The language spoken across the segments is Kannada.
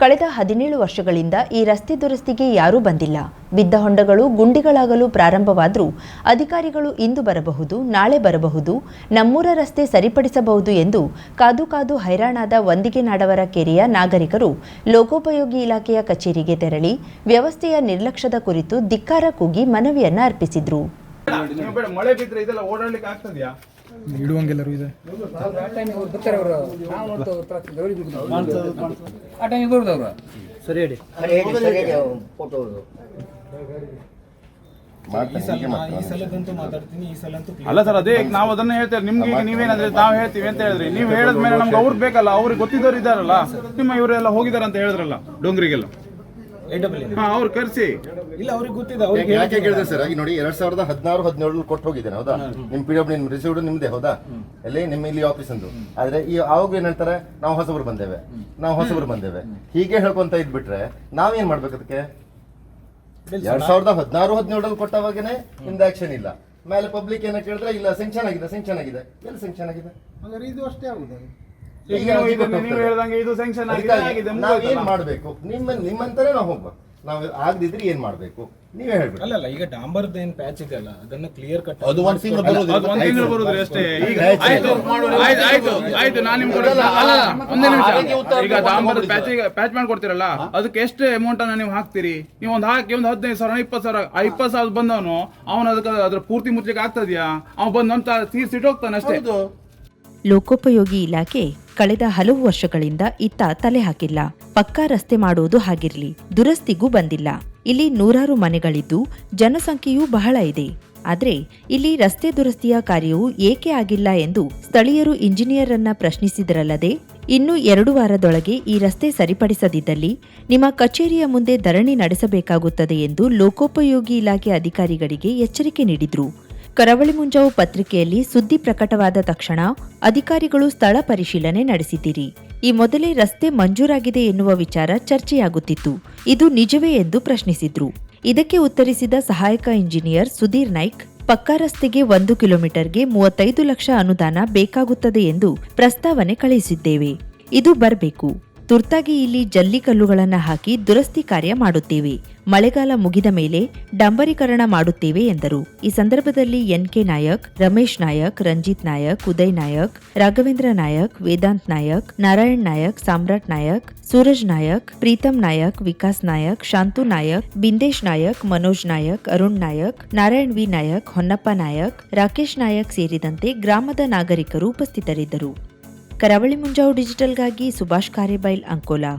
ಕಳೆದ ಹದಿನೇಳು ವರ್ಷಗಳಿಂದ ಈ ರಸ್ತೆ ದುರಸ್ತಿಗೆ ಯಾರೂ ಬಂದಿಲ್ಲ. ಬಿದ್ದ ಹೊಂಡಗಳು, ಗುಂಡಿಗಳಾಗಲು ಪ್ರಾರಂಭವಾದರೂ ಅಧಿಕಾರಿಗಳು ಇಂದು ಬರಬಹುದು, ನಾಳೆ ಬರಬಹುದು, ನಮ್ಮೂರ ರಸ್ತೆ ಸರಿಪಡಿಸಬಹುದು ಎಂದು ಕಾದು ಕಾದು ಹೈರಾಣಾದ ವಂದಿಗೆ ನಾಡವರ ಕೆರೆಯ ನಾಗರಿಕರು ಲೋಕೋಪಯೋಗಿ ಇಲಾಖೆಯ ಕಚೇರಿಗೆ ತೆರಳಿ ವ್ಯವಸ್ಥೆಯ ನಿರ್ಲಕ್ಷ್ಯದ ಕುರಿತು ಧಿಕ್ಕಾರ ಕೂಗಿ ಮನವಿಯನ್ನ ಅರ್ಪಿಸಿದ್ರು. ಇಡುವಂಗೆಲ್ಲರೂ ಇದೆ. ಅಲ್ಲ ಸರ್, ಅದೇ ನಾವು ಅದನ್ನ ಹೇಳ್ತೇವೆ. ನಿಮ್ಗೆ ಈಗ ನೀವೇನಂದ್ರೆ ನಾವು ಹೇಳ್ತೀವಿ ಅಂತ ಹೇಳಿದ್ರಿ. ನೀವು ಹೇಳಿದ್ಮೇಲೆ ನಮ್ಗೆ ಅವ್ರು ಬೇಕಲ್ಲ, ಅವ್ರಿಗೆ ಗೊತ್ತಿದ್ದವ್ರು ಇದಾರಲ್ಲ ನಿಮ್ಮ ಇವರೆಲ್ಲ ಹೋಗಿದಾರೆ ಅಂತ ಹೇಳಿದ್ರಲ್ಲ, ಡೋಂಗ್ರಿಗೆಲ್ಲ. ಹಾ ಅವ್ರು ಕರೆಸಿ. ಇಲ್ಲ ಅವ್ರಿಗೆ ಗೊತ್ತಿದೆ ಅವ್ರಿಗೆ ಯಾಕೆ ಕೇಳಿದ್ರೆ ಸರ್? ಈಗ ನೋಡಿ ಎರಡ್ ಸಾವಿರದ ಹದಿನಾರು ಹದಿನೇಳು ಕೊಟ್ಟು ಹೋಗಿದ್ದೇನೆ ಹೌದಾ? ನಿಮ್ ಪಿ ಡಬ್ಲ್ಯೂ ನಿಮ್ ರಿಸೀವ್ಡ್ ನಿಮ್ದೆ ಹೌದಾ? ಎಲ್ಲಿ? ನಿಮ್ಮ ಇಲ್ಲಿ ಆಫೀಸ್ ಅಂದು ಆದ್ರೆ ಈ ಅವಾಗ ಏನಂತಾರೆ? ನಾವು ಹೊಸಬ್ರು ಬಂದೇವೆ. ನಾವು ಹೊಸಬ್ರು ಬಂದೇವೆ. ಹೀಗೆ ಹೇಳ್ಕೊಂತ ಇದ್ಬಿಟ್ರೆ ನಾವೇನ್ ಮಾಡ್ಬೇಕು ಅದಕ್ಕೆ? ಎರಡ್ ಸಾವಿರದ ಹದಿನಾರು ಹದಿನೇಳರಲ್ಲಿ ಕೊಟ್ಟವಾಗೇನೆ ನಿಮ್ದು ಆಕ್ಷನ್ ಇಲ್ಲ. ಮೇಲೆ ಪಬ್ಲಿಕ್ ಏನ ಕೇಳಿದ್ರೆ ಇಲ್ಲ ಸೆಂಕ್ಷನ್ ಆಗಿದೆ ಸೆಂಕ್ಷನ್ ಆಗಿದೆ. ಎಲ್ಲಿ ಸೆಂಕ್ಷನ್ ಆಗಿದೆ? ಇದು ಅಷ್ಟೇ ಇದನ್ನ ನೀವು ಹೇಳ್ದಂಗೆ ಇದು ಸ್ಯಾಂಕ್ಷನ್ ಆಗಿದೆ ಆಗಿದೆ ನಾವ್ ಏನ್. ಮಾಡ್ಬೇಕು? ನಿಮ್ಮ ನಿಮ್ಮಂತಾನೆ ನಾವು ಹೋಗ್ಬೇಕು. ನಾವು ಆಗದಿದ್ರೆ ಏನ್ ಮಾಡ್ಬೇಕು? ನೀವೇ ಹೇಳ್ಬೇಕು ಅಲ್ಲ ಅಲ್ಲ ಈಗ ಡಾಂಬರ್ದ ಏನ್ ಪ್ಯಾಚ್ ಇದೆಯಲ್ಲ ಅದನ್ನ ಕ್ಲಿಯರ್ ಕಟ್ ಅದು ಒಂದ್ ತಿಂಗಳು ಅದು ಒಂದ್ ತಿಂಗಳು ಬರುದ್ರಿ ಅಷ್ಟೇ. ಈಗ ಆಯ್ತು. ಆಯ್ತು. ಆಯ್ತು. ಆಯ್ತು ನಾನು ನಿಮ್ಗೆ ಕೊಡ್ತೀನಿ. ಅಲ್ಲ ಅಲ್ಲ, ಒಂದೇ ನಿಮಿಷ. ಈಗ ಡಾಂಬರ್ ಪ್ಯಾಚ್ ಪ್ಯಾಚ್ ಮಾಡ್ಕೊಡ್ತೀರಲ್ಲ ಅದಕ್ಕೆ ಎಷ್ಟು ಅಮೌಂಟ್ ಅನ್ನ ನೀವು ಹಾಕ್ತೀರಿ? ನೀವು ಒಂದ್ ಹಾಕಿ ಒಂದ್ ಹದಿನೈದು ಸಾವಿರ ಇಪ್ಪತ್ತು ಸಾವಿರ ಆ ಇಪ್ಪತ್ತು ಸಾವಿರ ಬಂದವನು ಅವನು ಅದಕ್ಕೆ ಅದ್ರ ಪೂರ್ತಿ ಮುಚ್ಚಲಿಕ್ಕೆ ಆಗ್ತದ್ಯಾ ಅವ್ನು ಬಂದ್ ಅಂತ ತೀರ್ಸಿಟ್ಟು ಹೋಗ್ತಾನೆ ಅಷ್ಟೇ. ಲೋಕೋಪಯೋಗಿ ಇಲಾಖೆ ಕಳೆದ ಹಲವು ವರ್ಷಗಳಿಂದ ಇತ್ತ ತಲೆ ಹಾಕಿಲ್ಲ. ಪಕ್ಕಾ ರಸ್ತೆ ಮಾಡುವುದು ಹಾಗಿರ್ಲಿ, ದುರಸ್ತಿಗೂ ಬಂದಿಲ್ಲ. ಇಲ್ಲಿ ನೂರಾರು ಮನೆಗಳಿದ್ದು ಜನಸಂಖ್ಯೆಯೂ ಬಹಳ ಇದೆ. ಆದರೆ ಇಲ್ಲಿ ರಸ್ತೆ ದುರಸ್ತಿಯ ಕಾರ್ಯವು ಏಕೆ ಆಗಿಲ್ಲ ಎಂದು ಸ್ಥಳೀಯರು ಇಂಜಿನಿಯರ್ ಅನ್ನ ಪ್ರಶ್ನಿಸಿದರಲ್ಲದೆ, ಇನ್ನು ಎರಡು ವಾರದೊಳಗೆ ಈ ರಸ್ತೆ ಸರಿಪಡಿಸದಿದ್ದಲ್ಲಿ ನಿಮ್ಮ ಕಚೇರಿಯ ಮುಂದೆ ಧರಣಿ ನಡೆಸಬೇಕಾಗುತ್ತದೆ ಎಂದು ಲೋಕೋಪಯೋಗಿ ಇಲಾಖೆ ಅಧಿಕಾರಿಗಳಿಗೆ ಎಚ್ಚರಿಕೆ ನೀಡಿದ್ರು. ಕರಾವಳಿ ಮುಂಜಾವು ಪತ್ರಿಕೆಯಲ್ಲಿ ಸುದ್ದಿ ಪ್ರಕಟವಾದ ತಕ್ಷಣ ಅಧಿಕಾರಿಗಳು ಸ್ಥಳ ಪರಿಶೀಲನೆ ನಡೆಸಿದಿರಿ ಈ ಮೊದಲೇ ರಸ್ತೆ ಮಂಜೂರಾಗಿದೆ ಎನ್ನುವ ವಿಚಾರ ಚರ್ಚೆಯಾಗುತ್ತಿತ್ತು. ಇದು ನಿಜವೇ ಎಂದು ಪ್ರಶ್ನಿಸಿದ್ರು. ಇದಕ್ಕೆ ಉತ್ತರಿಸಿದ ಸಹಾಯಕ ಇಂಜಿನಿಯರ್ ಸುಧೀರ್ ನಾಯ್ಕ್, ಪಕ್ಕಾ ರಸ್ತೆಗೆ ಒಂದು ಕಿಲೋಮೀಟರ್ಗೆ ಮೂವತ್ತೈದು ಲಕ್ಷ ಅನುದಾನ ಬೇಕಾಗುತ್ತದೆ ಎಂದು ಪ್ರಸ್ತಾವನೆ ಕಳುಹಿಸಿದ್ದೇವೆ. ಇದು ಬರಬೇಕು. ತುರ್ತಾಗಿ ಇಲ್ಲಿ ಜಲ್ಲಿಕಲ್ಲುಗಳನ್ನು ಹಾಕಿ ದುರಸ್ತಿ ಕಾರ್ಯ ಮಾಡುತ್ತೇವೆ. ಮಳೆಗಾಲ ಮುಗಿದ ಮೇಲೆ ಡಂಬರೀಕರಣ ಮಾಡುತ್ತೇವೆ ಎಂದರು. ಈ ಸಂದರ್ಭದಲ್ಲಿ ಎನ್ಕೆ ನಾಯಕ್, ರಮೇಶ್ ನಾಯಕ್, ರಂಜಿತ್ ನಾಯಕ್, ಉದಯ್ ನಾಯಕ್, ರಾಘವೇಂದ್ರ ನಾಯಕ್, ವೇದಾಂತ್ ನಾಯಕ್, ನಾರಾಯಣ್ ನಾಯಕ್, ಸಾಮ್ರಾಟ್ ನಾಯಕ್, ಸೂರಜ್ ನಾಯಕ್, ಪ್ರೀತಮ್ ನಾಯಕ್, ವಿಕಾಸ್ ನಾಯಕ್, ಶಾಂತು ನಾಯಕ್, ಬಿಂದೇಶ್ ನಾಯಕ್, ಮನೋಜ್ ನಾಯಕ್, ಅರುಣ್ ನಾಯಕ್, ನಾರಾಯಣ್ ವಿ ನಾಯಕ್, ಹೊನ್ನಪ್ಪ ನಾಯಕ್, ರಾಕೇಶ್ ನಾಯಕ್ ಸೇರಿದಂತೆ ಗ್ರಾಮದ ನಾಗರಿಕರು ಉಪಸ್ಥಿತರಿದ್ದರು. ಕರಾವಳಿ ಮುಂಜಾವು ಡಿಜಿಟಲ್ಗಾಗಿ ಸುಭಾಷ್ ಕಾರೇಬೈಲ್ ಅಂಕೋಲಾ.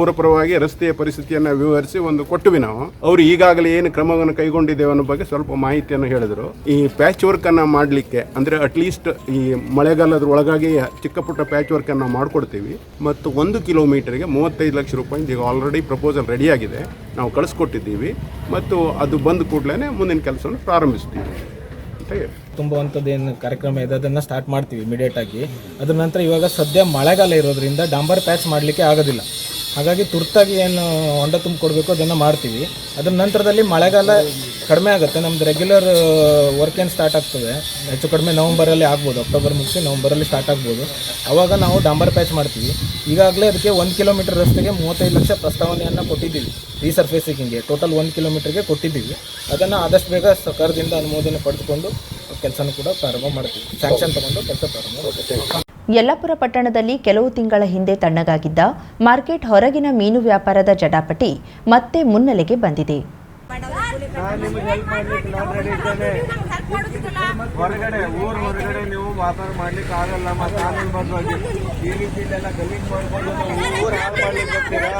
ಊರ ಪರವಾಗಿ ರಸ್ತೆಯ ಪರಿಸ್ಥಿತಿಯನ್ನು ವಿವರಿಸಿ ಒಂದು ಕೊಟ್ಟುವಿ ನಾವು. ಅವರು ಈಗಾಗಲೇ ಏನು ಕ್ರಮವನ್ನು ಕೈಗೊಂಡಿದ್ದೇವೆ ಅನ್ನೋ ಬಗ್ಗೆ ಸ್ವಲ್ಪ ಮಾಹಿತಿಯನ್ನು ಹೇಳಿದರು. ಈ ಪ್ಯಾಚ್ ವರ್ಕ್ ಅನ್ನ ಮಾಡಲಿಕ್ಕೆ, ಅಂದ್ರೆ ಅಟ್ಲೀಸ್ಟ್ ಈ ಮಳೆಗಾಲದ ಒಳಗಾಗಿ ಚಿಕ್ಕ ಪುಟ್ಟ ಪ್ಯಾಚ್ ವರ್ಕ್ ಅನ್ನ ಮಾಡಿಕೊಡ್ತೀವಿ. ಮತ್ತು ಒಂದು ಕಿಲೋಮೀಟರ್ಗೆ ಮೂವತ್ತೈದು ಲಕ್ಷ ರೂಪಾಯಿ ಈಗ ಆಲ್ರೆಡಿ ಪ್ರಪೋಸಲ್ ರೆಡಿಯಾಗಿದೆ ನಾವು ಕಳಿಸ್ಕೊಟ್ಟಿದ್ದೀವಿ. ಮತ್ತು ಅದು ಬಂದ ಕೂಡಲೇ ಮುಂದಿನ ಕೆಲಸವನ್ನು ಪ್ರಾರಂಭಿಸ್ತೀವಿ. ತುಂಬುವಂಥದ್ದು ಏನು ಕಾರ್ಯಕ್ರಮ ಇದೆ, ಅದನ್ನು ಸ್ಟಾರ್ಟ್ ಮಾಡ್ತೀವಿ ಇಮಿಡಿಯೇಟ್ ಆಗಿ. ಅದ್ರ ನಂತರ ಇವಾಗ ಸದ್ಯ ಮಳೆಗಾಲ ಇರೋದ್ರಿಂದ ಡಾಂಬರ್ ಪ್ಯಾಚ್ ಮಾಡಲಿಕ್ಕೆ ಆಗೋದಿಲ್ಲ. ಹಾಗಾಗಿ ತುರ್ತಾಗಿ ಏನು ಹೊಂಡ ತುಂಬಿಕೊಡ್ಬೇಕು ಅದನ್ನು ಮಾಡ್ತೀವಿ. ಅದ್ರ ನಂತರದಲ್ಲಿ ಮಳೆಗಾಲ ಕಡಿಮೆ ಆಗುತ್ತೆ. ನಮ್ದು ರೆಗ್ಯುಲರ್ ವರ್ಕ್ ಏನು ಸ್ಟಾರ್ಟ್ ಆಗ್ತದೆ, ಹೆಚ್ಚು ಕಡಿಮೆ ನವಂಬರಲ್ಲಿ ಆಗ್ಬೋದು. ಅಕ್ಟೋಬರ್ ಮುಗಿಸಿ ನವಂಬರಲ್ಲಿ ಸ್ಟಾರ್ಟ್ ಆಗ್ಬೋದು. ಅವಾಗ ನಾವು ಡಾಂಬರ್ ಪ್ಯಾಚ್ ಮಾಡ್ತೀವಿ. ಈಗಾಗಲೇ ಅದಕ್ಕೆ ಒಂದು ಕಿಲೋಮೀಟರ್ ರಸ್ತೆಗೆ ಮೂವತ್ತೈದು ಲಕ್ಷ ಪ್ರಸ್ತಾವನೆಯನ್ನು ಕೊಟ್ಟಿದ್ದೀವಿ. ರೀಸರ್ಫೇಸಿಂಗಿಗೆ ಟೋಟಲ್ ಒಂದು ಕಿಲೋಮೀಟರ್ಗೆ ಕೊಟ್ಟಿದ್ದೀವಿ. ಅದನ್ನು ಆದಷ್ಟು ಬೇಗ ಸರ್ಕಾರದಿಂದ ಅನುಮೋದನೆ ಪಡೆದುಕೊಂಡು ಕೆಲಸನೂ ಕೂಡ ಪ್ರಾರಂಭ ಮಾಡ್ತೀವಿ. ಸ್ಯಾಂಕ್ಷನ್ ತಗೊಂಡು ಕೆಲಸ ಪ್ರಾರಂಭ ಯಲ್ಲಾಪುರ ಪಟ್ಟಣದಲ್ಲಿ ಕೆಲವು ತಿಂಗಳ ಹಿಂದೆ ತಣ್ಣಗಾಗಿದ್ದ ಮಾರ್ಕೆಟ್ ಹೊರಗಿನ ಮೀನು ವ್ಯಾಪಾರದ ಜಡಾಪಟಿ ಮತ್ತೆ ಮುನ್ನೆಲೆಗೆ ಬಂದಿದೆ. ಹೊರಗಡೆ ಊರ್ ಹೊರಗಡೆ ನೀವು ವ್ಯಾಪಾರ ಮಾಡ್ಲಿಕ್ಕೆ ಆಗಲ್ಲ ಮತ್ತೆ ಆಮೇಲೆ ಹೋಗಿ ಈ ರೀತಿ ಇಲ್ಲೆಲ್ಲ ಗಲೀಜ್ ಮಾಡ್ಕೊಂಡು ಊರ ಹಾಳು ಮಾಡ್ಲಿಕ್ಕೆ ಬರ್ತೀರಾ?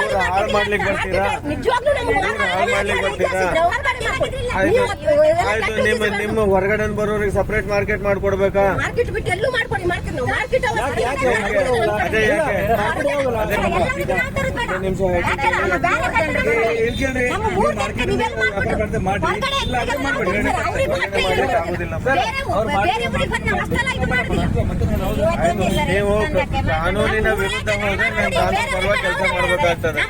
ಊರ್ ಹಾಳು ಮಾಡ್ಲಿಕ್ಕೆ ಬರ್ತೀರಾ? ಊರ್ ಹಾಳು ಮಾಡ್ಲಿಕ್ಕೆ ಬರ್ತೀರಾ? ಆಯ್ತು. ಆಯ್ತು ನಿಮ್ಮ ನಿಮ್ಮ ಹೊರಗಡೆ ಬರೋರಿಗೆ ಸಪರೇಟ್ ಮಾರ್ಕೆಟ್ ಮಾಡ್ಕೊಡ್ಬೇಕಾ? ಅದೇ ಯಾಕೆ? ನಿಮಿಷ ಹೇಳ್ತೀನಿ. ಮಾಡ್ರಿ ಇಲ್ಲ ಮಾಡ್ಬೇಡಿ. ನೀವು ಕಾನೂನಿನ ವಿರುದ್ಧ ಹೋದ್ರೆ ಕಾನೂನು ಕೆಲಸ ಮಾಡಬೇಕಾಗ್ತದೆ.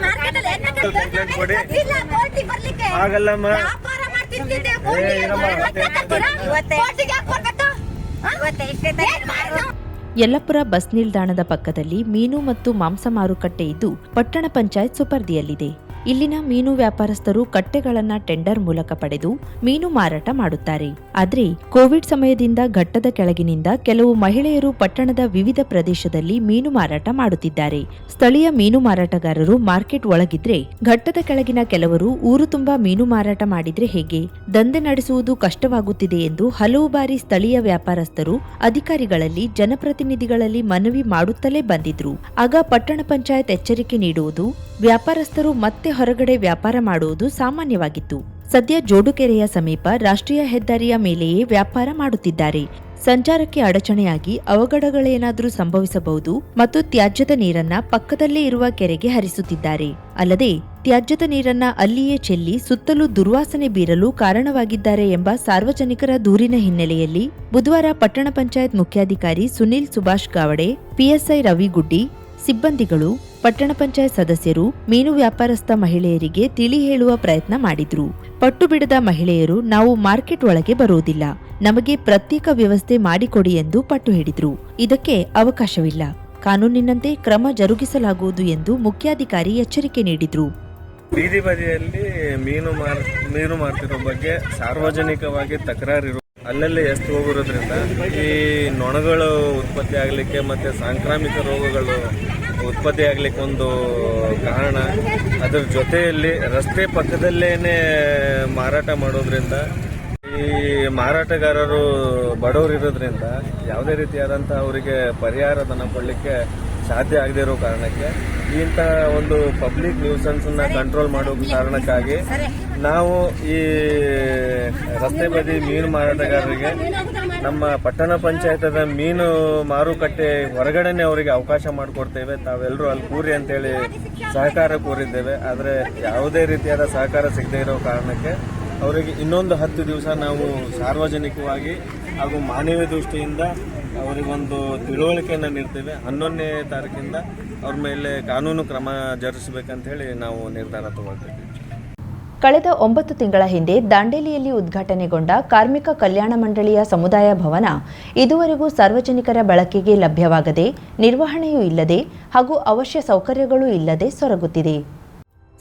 ಕಂಪ್ಲೇಂಟ್ ಕೊಡಿ. ಆಗಲ್ಲಮ್ಮ ಯಲ್ಲಪುರ ಬಸ್ ನಿಲ್ದಾಣದ ಪಕ್ಕದಲ್ಲಿ ಮೀನು ಮತ್ತು ಮಾಂಸ ಮಾರುಕಟ್ಟೆ ಇದ್ದು ಪಟ್ಟಣ ಪಂಚಾಯತ್ ಸುಪರ್ದಿಯಲ್ಲಿದೆ. ಇಲ್ಲಿನ ಮೀನು ವ್ಯಾಪಾರಸ್ಥರು ಕಟ್ಟೆಗಳನ್ನ ಟೆಂಡರ್ ಮೂಲಕ ಪಡೆದು ಮೀನು ಮಾರಾಟ ಮಾಡುತ್ತಾರೆ. ಆದ್ರೆ, ಕೋವಿಡ್ ಸಮಯದಿಂದ ಘಟ್ಟದ ಕೆಳಗಿನಿಂದ ಕೆಲವು ಮಹಿಳೆಯರು ಪಟ್ಟಣದ ವಿವಿಧ ಪ್ರದೇಶದಲ್ಲಿ ಮೀನು ಮಾರಾಟ ಮಾಡುತ್ತಿದ್ದಾರೆ. ಸ್ಥಳೀಯ ಮೀನು ಮಾರಾಟಗಾರರು ಮಾರ್ಕೆಟ್ ಒಳಗಿದ್ರೆ, ಘಟ್ಟದ ಕೆಳಗಿನ ಕೆಲವರು ಊರು ತುಂಬಾ ಮೀನು ಮಾರಾಟ ಮಾಡಿದ್ರೆ ಹೇಗೆ? ದಂಧೆ ನಡೆಸುವುದು ಕಷ್ಟವಾಗುತ್ತಿದೆ ಎಂದು ಹಲವು ಬಾರಿ ಸ್ಥಳೀಯ ವ್ಯಾಪಾರಸ್ಥರು ಅಧಿಕಾರಿಗಳಲ್ಲಿ, ಜನಪ್ರತಿನಿಧಿಗಳಲ್ಲಿ ಮನವಿ ಮಾಡುತ್ತಲೇ ಬಂದಿದ್ರು. ಆಗ ಪಟ್ಟಣ ಪಂಚಾಯತ್ ಎಚ್ಚರಿಕೆ ನೀಡುವುದು, ವ್ಯಾಪಾರಸ್ಥರು ಮತ್ತೆ ಹೊರಗಡೆ ವ್ಯಾಪಾರ ಮಾಡುವುದು ಸಾಮಾನ್ಯವಾಗಿತ್ತು. ಸದ್ಯ ಜೋಡುಕೆರೆಯ ಸಮೀಪ ರಾಷ್ಟ್ರೀಯ ಹೆದ್ದಾರಿಯ ಮೇಲೆಯೇ ವ್ಯಾಪಾರ ಮಾಡುತ್ತಿದ್ದಾರೆ. ಸಂಚಾರಕ್ಕೆ ಅಡಚಣೆಯಾಗಿ ಅವಘಡಗಳೇನಾದರೂ ಸಂಭವಿಸಬಹುದು ಮತ್ತು ತ್ಯಾಜ್ಯದ ನೀರನ್ನ ಪಕ್ಕದಲ್ಲೇ ಇರುವ ಕೆರೆಗೆ ಹರಿಸುತ್ತಿದ್ದಾರೆ. ಅಲ್ಲದೆ, ತ್ಯಾಜ್ಯದ ನೀರನ್ನ ಅಲ್ಲಿಯೇ ಚೆಲ್ಲಿ ಸುತ್ತಲೂ ದುರ್ವಾಸನೆ ಬೀರಲು ಕಾರಣವಾಗಿದ್ದಾರೆ ಎಂಬ ಸಾರ್ವಜನಿಕರ ದೂರಿನ ಹಿನ್ನೆಲೆಯಲ್ಲಿ ಬುಧವಾರ ಪಟ್ಟಣ ಪಂಚಾಯತ್ ಮುಖ್ಯಾಧಿಕಾರಿ ಸುನಿಲ್ ಸುಭಾಷ್ ಗಾವಡೆ ಪಿಎಸ್ಐ ರವಿಗುಡ್ಡಿ, ಸಿಬ್ಬಂದಿಗಳು ಪಟ್ಟಣ ಪಂಚಾಯತ್ ಸದಸ್ಯರು, ಮೀನು ವ್ಯಾಪಾರಸ್ಥ ಮಹಿಳೆಯರಿಗೆ ತಿಳಿ ಹೇಳುವ ಪ್ರಯತ್ನ ಮಾಡಿದ್ರು. ಪಟ್ಟು ಬಿಡದ ಮಹಿಳೆಯರು, ನಾವು ಮಾರ್ಕೆಟ್ ಒಳಗೆ ಬರುವುದಿಲ್ಲ. ನಮಗೆ ಪ್ರತ್ಯೇಕ ವ್ಯವಸ್ಥೆ ಮಾಡಿಕೊಡಿ ಎಂದು ಪಟ್ಟು ಹಿಡಿದ್ರು. ಇದಕ್ಕೆ ಅವಕಾಶವಿಲ್ಲ. ಕಾನೂನಿನಂತೆ ಕ್ರಮ ಜರುಗಿಸಲಾಗುವುದು ಎಂದು ಮುಖ್ಯಾಧಿಕಾರಿ ಎಚ್ಚರಿಕೆ ನೀಡಿದ್ರು. ಬೀದಿ ಬದಿಯಲ್ಲಿ ಮೀನು ಮೀನು ಬಗ್ಗೆ ಸಾರ್ವಜನಿಕವಾಗಿ ತಕರಾರಿರು ಅಲ್ಲಲ್ಲಿ ಎಷ್ಟು ಹೋಗಿರೋದ್ರಿಂದ ಈ ನೊಣಗಳು ಉತ್ಪತ್ತಿ ಆಗಲಿಕ್ಕೆ ಮತ್ತು ಸಾಂಕ್ರಾಮಿಕ ರೋಗಗಳು ಉತ್ಪತ್ತಿ ಆಗಲಿಕ್ಕೆ ಒಂದು ಕಾರಣ. ಅದರ ಜೊತೆಯಲ್ಲಿ ರಸ್ತೆ ಪಕ್ಕದಲ್ಲೇ ಮಾರಾಟ ಮಾಡೋದ್ರಿಂದ ಈ ಮಾರಾಟಗಾರರು ಬಡವರು ಇರೋದ್ರಿಂದ ಯಾವುದೇ ರೀತಿಯಾದಂಥ ಅವರಿಗೆ ಪರಿಹಾರಧನ ಕೊಡಲಿಕ್ಕೆ ಸಾಧ್ಯ ಆಗದೇ ಇರೋ ಕಾರಣಕ್ಕೆ ಇಂತಹ ಒಂದು ಪಬ್ಲಿಕ್ ನ್ಯೂಸನ್ಸ್ ಅನ್ನ ಕಂಟ್ರೋಲ್ ಮಾಡೋ ಕಾರಣಕ್ಕಾಗಿ ನಾವು ಈ ರಸ್ತೆ ಬದಿ ಮೀನು ಮಾರಾಟಗಾರರಿಗೆ ನಮ್ಮ ಪಟ್ಟಣ ಪಂಚಾಯತದ ಮೀನು ಮಾರುಕಟ್ಟೆ ಹೊರಗಡೆನೆ ಅವರಿಗೆ ಅವಕಾಶ ಮಾಡಿಕೊಡ್ತೇವೆ. ತಾವೆಲ್ಲರೂ ಅಲ್ಲಿ ಕೂರಿ ಅಂತೇಳಿ ಸಹಕಾರ ಕೋರಿದ್ದೇವೆ. ಆದರೆ ಯಾವುದೇ ರೀತಿಯಾದ ಸಹಕಾರ ಸಿಗದೇ ಇರೋ ಕಾರಣಕ್ಕೆ ಅವರಿಗೆ ಇನ್ನೊಂದು ಹತ್ತು ದಿವಸ ನಾವು ಸಾರ್ವಜನಿಕವಾಗಿ ಹಾಗೂ ಮಾನವೀಯ ದೃಷ್ಟಿಯಿಂದ ಅವರಿಗೊಂದು ತಿಳುವಳಿಕೆಯನ್ನು ನೀಡ್ತೇವೆ. ಹನ್ನೊಂದನೇ ತಾರೀಕಿಂದ ಅವ್ರ ಮೇಲೆ ಕಾನೂನು ಕ್ರಮ ಜರುಗಿಸಬೇಕಂತ ಹೇಳಿ ನಾವು ನಿರ್ಧಾರ ತಗೊಳ್ತೀವಿ. ಕಳೆದ ಒಂಬತ್ತು ತಿಂಗಳ ಹಿಂದೆ ದಾಂಡೇಲಿಯಲ್ಲಿ ಉದ್ಘಾಟನೆಗೊಂಡ ಕಾರ್ಮಿಕ ಕಲ್ಯಾಣ ಮಂಡಳಿಯ ಸಮುದಾಯ ಭವನ ಇದುವರೆಗೂ ಸಾರ್ವಜನಿಕರ ಬಳಕೆಗೆ ಲಭ್ಯವಾಗದೆ ನಿರ್ವಹಣೆಯೂ ಇಲ್ಲದೆ ಹಾಗೂ ಅವಶ್ಯ ಸೌಕರ್ಯಗಳೂ ಇಲ್ಲದೆ ಸೊರಗುತ್ತಿದೆ.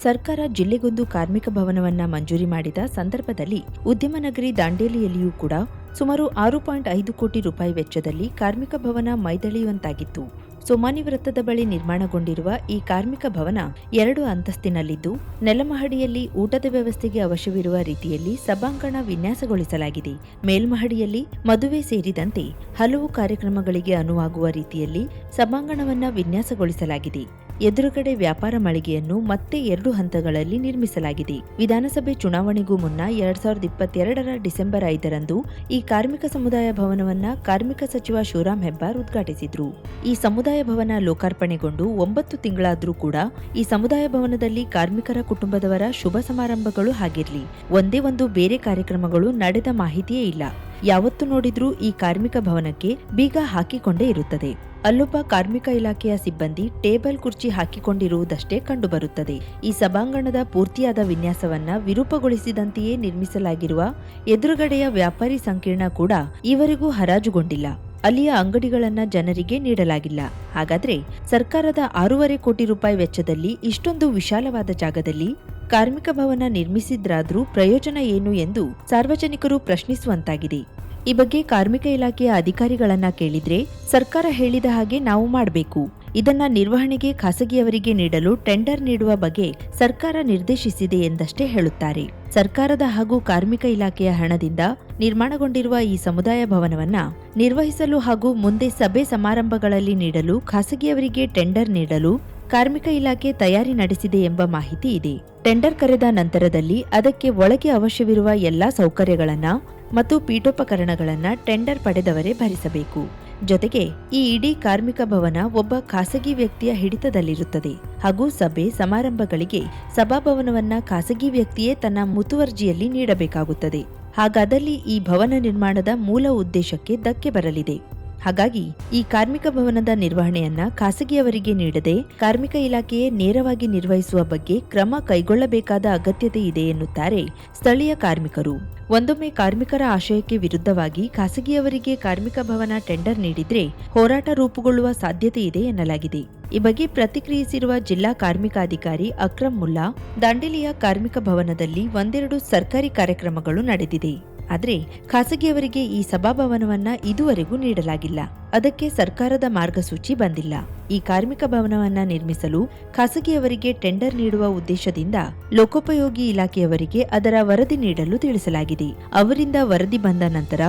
ಸರ್ಕಾರ ಜಿಲ್ಲೆಗೊಂದು ಕಾರ್ಮಿಕ ಭವನವನ್ನ ಮಂಜೂರಿ ಮಾಡಿದ ಸಂದರ್ಭದಲ್ಲಿ ಉದ್ಯಮನಗರಿ ದಾಂಡೇಲಿಯಲ್ಲಿಯೂ ಕೂಡ ಸುಮಾರು ಆರು ಪಾಯಿಂಟ್ ಐದು ಕೋಟಿ ರೂಪಾಯಿ ವೆಚ್ಚದಲ್ಲಿ ಕಾರ್ಮಿಕ ಭವನ ಮೈದಳೆಯುವಂತಾಗಿತ್ತು. ಸೋಮಾನಿ ವೃತ್ತದ ಬಳಿ ನಿರ್ಮಾಣಗೊಂಡಿರುವ ಈ ಕಾರ್ಮಿಕ ಭವನ ಎರಡು ಅಂತಸ್ತಿನಲ್ಲಿದ್ದು, ನೆಲಮಹಡಿಯಲ್ಲಿ ಊಟದ ವ್ಯವಸ್ಥೆಗೆ ಅವಶ್ಯವಿರುವ ರೀತಿಯಲ್ಲಿ ಸಭಾಂಗಣ ವಿನ್ಯಾಸಗೊಳಿಸಲಾಗಿದೆ. ಮೇಲ್ಮಹಡಿಯಲ್ಲಿ ಮದುವೆ ಸೇರಿದಂತೆ ಹಲವು ಕಾರ್ಯಕ್ರಮಗಳಿಗೆ ಅನುವಾಗುವ ರೀತಿಯಲ್ಲಿ ಸಭಾಂಗಣವನ್ನು ವಿನ್ಯಾಸಗೊಳಿಸಲಾಗಿದೆ. ಎದುರುಗಡೆ ವ್ಯಾಪಾರ ಮಳಿಗೆಯನ್ನು ಮತ್ತೆ ಎರಡು ಹಂತಗಳಲ್ಲಿ ನಿರ್ಮಿಸಲಾಗಿದೆ. ವಿಧಾನಸಭೆ ಚುನಾವಣೆಗೂ ಮುನ್ನ ಎರಡ್ ಸಾವಿರದ ಇಪ್ಪತ್ತೆರಡರ ಡಿಸೆಂಬರ್ ಐದರಂದು ಈ ಕಾರ್ಮಿಕ ಸಮುದಾಯ ಭವನವನ್ನ ಕಾರ್ಮಿಕ ಸಚಿವ ಶಿವರಾಮ್ ಹೆಬ್ಬಾರ್ ಉದ್ಘಾಟಿಸಿದ್ರು. ಈ ಸಮುದಾಯ ಭವನ ಲೋಕಾರ್ಪಣೆಗೊಂಡು ಒಂಬತ್ತು ತಿಂಗಳಾದ್ರೂ ಕೂಡ ಈ ಸಮುದಾಯ ಭವನದಲ್ಲಿ ಕಾರ್ಮಿಕರ ಕುಟುಂಬದವರ ಶುಭ ಸಮಾರಂಭಗಳು ಆಗಿರಲಿ. ಒಂದೇ ಒಂದು ಬೇರೆ ಕಾರ್ಯಕ್ರಮಗಳು ನಡೆದ ಮಾಹಿತಿಯೇ ಇಲ್ಲ. ಯಾವತ್ತು ನೋಡಿದ್ರೂ ಈ ಕಾರ್ಮಿಕ ಭವನಕ್ಕೆ ಬೀಗ ಹಾಕಿಕೊಂಡೇ ಇರುತ್ತದೆ. ಅಲ್ಲೊಬ್ಬ ಕಾರ್ಮಿಕ ಇಲಾಖೆಯ ಸಿಬ್ಬಂದಿ ಟೇಬಲ್ ಕುರ್ಚಿ ಹಾಕಿಕೊಂಡಿರುವುದಷ್ಟೇ ಕಂಡುಬರುತ್ತದೆ. ಈ ಸಭಾಂಗಣದ ಪೂರ್ತಿಯಾದ ವಿನ್ಯಾಸವನ್ನ ವಿರೂಪಗೊಳಿಸಿದಂತೆಯೇ ನಿರ್ಮಿಸಲಾಗಿರುವ ಎದುರುಗಡೆಯ ವ್ಯಾಪಾರಿ ಸಂಕೀರ್ಣ ಕೂಡ ಈವರೆಗೂ ಹರಾಜುಗೊಂಡಿಲ್ಲ. ಅಲ್ಲಿಯ ಅಂಗಡಿಗಳನ್ನ ಜನರಿಗೆ ನೀಡಲಾಗಿಲ್ಲ. ಹಾಗಾದ್ರೆ ಸರ್ಕಾರದ ಆರೂವರೆ ಕೋಟಿ ರೂಪಾಯಿ ವೆಚ್ಚದಲ್ಲಿ ಇಷ್ಟೊಂದು ವಿಶಾಲವಾದ ಜಾಗದಲ್ಲಿ ಕಾರ್ಮಿಕ ಭವನ ನಿರ್ಮಿಸಿದ್ರಾದ್ರೂ ಪ್ರಯೋಜನ ಏನು ಎಂದು ಸಾರ್ವಜನಿಕರು ಪ್ರಶ್ನಿಸುವಂತಾಗಿದೆ. ಈ ಬಗ್ಗೆ ಕಾರ್ಮಿಕ ಇಲಾಖೆಯ ಅಧಿಕಾರಿಗಳನ್ನ ಕೇಳಿದ್ರೆ ಸರ್ಕಾರ ಹೇಳಿದ ಹಾಗೆ ನಾವು ಮಾಡಬೇಕು. ಇದನ್ನ ನಿರ್ವಹಣೆಗೆ ಖಾಸಗಿಯವರಿಗೆ ನೀಡಲು ಟೆಂಡರ್ ನೀಡುವ ಬಗ್ಗೆ ಸರ್ಕಾರ ನಿರ್ದೇಶಿಸಿದೆ ಎಂದಷ್ಟೇ ಹೇಳುತ್ತಾರೆ. ಸರ್ಕಾರದ ಹಾಗೂ ಕಾರ್ಮಿಕ ಇಲಾಖೆಯ ಹಣದಿಂದ ನಿರ್ಮಾಣಗೊಂಡಿರುವ ಈ ಸಮುದಾಯ ಭವನವನ್ನ ನಿರ್ವಹಿಸಲು ಹಾಗೂ ಮುಂದೆ ಸಭೆ ಸಮಾರಂಭಗಳಲ್ಲಿ ನೀಡಲು ಖಾಸಗಿಯವರಿಗೆ ಟೆಂಡರ್ ನೀಡಲು ಕಾರ್ಮಿಕ ಇಲಾಖೆ ತಯಾರಿ ನಡೆಸಿದೆ ಎಂಬ ಮಾಹಿತಿ ಇದೆ. ಟೆಂಡರ್ ಕರೆದ ನಂತರದಲ್ಲಿ ಅದಕ್ಕೆ ಒಳಗೆ ಅವಶ್ಯವಿರುವ ಎಲ್ಲಾ ಸೌಕರ್ಯಗಳನ್ನ ಮತ್ತು ಪೀಠೋಪಕರಣಗಳನ್ನು ಟೆಂಡರ್ ಪಡೆದವರೇ ಭರಿಸಬೇಕು. ಜೊತೆಗೆ ಈ ಇಡೀ ಕಾರ್ಮಿಕ ಭವನ ಒಬ್ಬ ಖಾಸಗಿ ವ್ಯಕ್ತಿಯ ಹಿಡಿತದಲ್ಲಿರುತ್ತದೆ. ಹಾಗೂ ಸಭೆ ಸಮಾರಂಭಗಳಿಗೆ ಸಭಾಭವನವನ್ನ ಖಾಸಗಿ ವ್ಯಕ್ತಿಯೇ ತನ್ನ ಮುತುವರ್ಜಿಯಲ್ಲಿ ನೀಡಬೇಕಾಗುತ್ತದೆ. ಹಾಗಾದಲ್ಲಿ ಈ ಭವನ ನಿರ್ಮಾಣದ ಮೂಲ ಉದ್ದೇಶಕ್ಕೆ ಧಕ್ಕೆ ಬರಲಿದೆ. ಹಾಗಾಗಿ ಈ ಕಾರ್ಮಿಕ ಭವನದ ನಿರ್ವಹಣೆಯನ್ನ ಖಾಸಗಿಯವರಿಗೆ ನೀಡದೆ ಕಾರ್ಮಿಕ ಇಲಾಖೆಯೇ ನೇರವಾಗಿ ನಿರ್ವಹಿಸುವ ಬಗ್ಗೆ ಕ್ರಮ ಕೈಗೊಳ್ಳಬೇಕಾದ ಅಗತ್ಯತೆ ಇದೆ ಎನ್ನುತ್ತಾರೆ ಸ್ಥಳೀಯ ಕಾರ್ಮಿಕರು. ಒಂದೊಮ್ಮೆ ಕಾರ್ಮಿಕರ ಆಶಯಕ್ಕೆ ವಿರುದ್ಧವಾಗಿ ಖಾಸಗಿಯವರಿಗೆ ಕಾರ್ಮಿಕ ಭವನ ಟೆಂಡರ್ ನೀಡಿದ್ರೆ ಹೋರಾಟ ರೂಪುಗೊಳ್ಳುವ ಸಾಧ್ಯತೆ ಇದೆ ಎನ್ನಲಾಗಿದೆ. ಈ ಬಗ್ಗೆ ಪ್ರತಿಕ್ರಿಯಿಸಿರುವ ಜಿಲ್ಲಾ ಕಾರ್ಮಿಕಾಧಿಕಾರಿ ಅಕ್ರಮ್ ಮುಲ್ಲಾ, ದಾಂಡೇಲಿಯ ಕಾರ್ಮಿಕ ಭವನದಲ್ಲಿ ಒಂದೆರಡು ಸರ್ಕಾರಿ ಕಾರ್ಯಕ್ರಮಗಳು ನಡೆದಿದೆ. ಆದರೆ ಖಾಸಗಿಯವರಿಗೆ ಈ ಸಭಾಭವನವನ್ನ ಇದುವರೆಗೂ ನೀಡಲಾಗಿಲ್ಲ. ಅದಕ್ಕೆ ಸರ್ಕಾರದ ಮಾರ್ಗಸೂಚಿ ಬಂದಿಲ್ಲ. ಈ ಕಾರ್ಮಿಕ ಭವನವನ್ನ ನಿರ್ಮಿಸಲು ಖಾಸಗಿಯವರಿಗೆ ಟೆಂಡರ್ ನೀಡುವ ಉದ್ದೇಶದಿಂದ ಲೋಕೋಪಯೋಗಿ ಇಲಾಖೆಯವರಿಗೆ ಅದರ ವರದಿ ನೀಡಲು ತಿಳಿಸಲಾಗಿದೆ. ಅವರಿಂದ ವರದಿ ಬಂದ ನಂತರ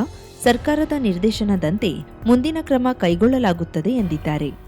ಸರ್ಕಾರದ ನಿರ್ದೇಶನದಂತೆ ಮುಂದಿನ ಕ್ರಮ ಕೈಗೊಳ್ಳಲಾಗುತ್ತದೆ ಎಂದಿದ್ದಾರೆ.